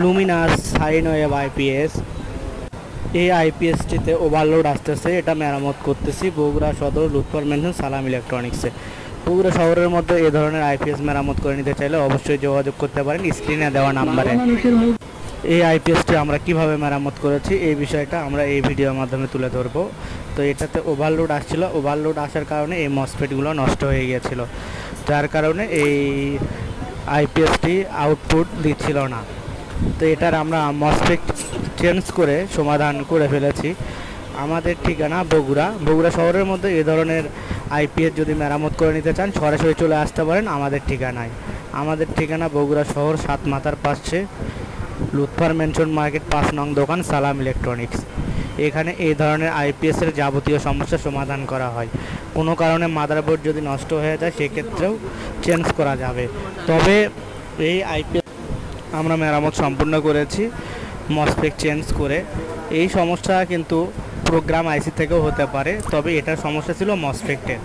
Luminous sine wave IPS এই আইপিএসটিতে overload আসতেছে, এটা মেরামত করতেছি। বগুড়া সদর, লুৎফর মেনশন সালাম ইলেকট্রনিক্সে বগুড়া শহরের মধ্যে এই ধরনের আইপিএস মেরামত করে নিতে চাইলে অবশ্যই যোগাযোগ করতে পারেন স্ক্রিনে দেওয়া নাম্বারে এই আইপিএসটি আমরা কীভাবে মেরামত করেছি, এই বিষয়টা আমরা এই ভিডিওর মাধ্যমে তুলে ধরবো। তো এটাতে ওভারলোড আসছিল ওভারলোড আসার কারণে এই মসফেটগুলো নষ্ট হয়ে গিয়েছিল। যার কারণে এই আইপিএসটি আউটপুট দিচ্ছিল না। তো এটার আমরা মসফেট চেঞ্জ করে সমাধান করে ফেলেছি। আমাদের ঠিকানা বগুড়া। বগুড়া শহরের মধ্যে এ ধরনের আইপিএস যদি মেরামত করে নিতে চান, সরাসরি চলে আসতে পারেন আমাদের ঠিকানায়। আমাদের ঠিকানা বগুড়া শহর, সাত মাথার পাশে লুৎফার মেনশন মার্কেট, পাঁচ নং দোকান, সালাম ইলেকট্রনিক্স। এখানে এই ধরনের আইপিএসের যাবতীয় সমস্যার সমাধান করা হয়। কোনো কারণে মাদারবোর্ড যদি নষ্ট হয়ে যায়, সেক্ষেত্রেও চেঞ্জ করা যাবে। তবে এই আইপিএস আমরা মেরামত সম্পূর্ণ করেছি মসপেক চেঞ্জ করে। এই সমস্যা কিন্তু প্রোগ্রাম আইসি থেকেও হতে পারে, তবে এটার সমস্যা ছিল মসপেক্টের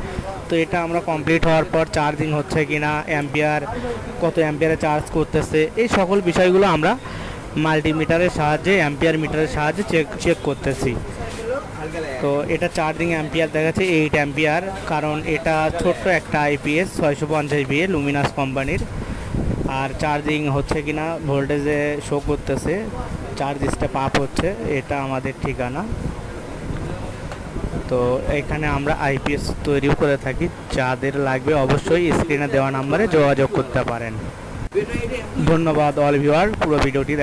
তো এটা আমরা কমপ্লিট হওয়ার পর চার্জিং হচ্ছে কি না অ্যাম্পিয়ার, কত অ্যাম্পিয়ারে চার্জ করতেছে, এই সকল বিষয়গুলো আমরা মাল্টিমিটারের সাহায্যে, অ্যাম্পিয়ার মিটারের সাহায্যে চেক চেক করতেছি। তো এটা চার্জিং অ্যাম্পিয়ার দেখাচ্ছে, এইট অ্যাম্পিয়ার, কারণ এটা ছোট্ট একটা আইপিএস ছয়শো পঞ্চাশ বিএ লুমিনাস কোম্পানির আর চার্জিং হচ্ছে কি না ভোল্টেজে শো করতেছে চার্জ পাপ হচ্ছে, এটা আমাদের ঠিকানা। তো এখানে আমরা আইপিএস তৈরিও করে থাকি, যাদের লাগবে অবশ্যই স্ক্রিনে দেওয়া নাম্বারে যোগাযোগ করতে পারেন। ধন্যবাদ অল ভিউয়ার পুরো ভিডিওটি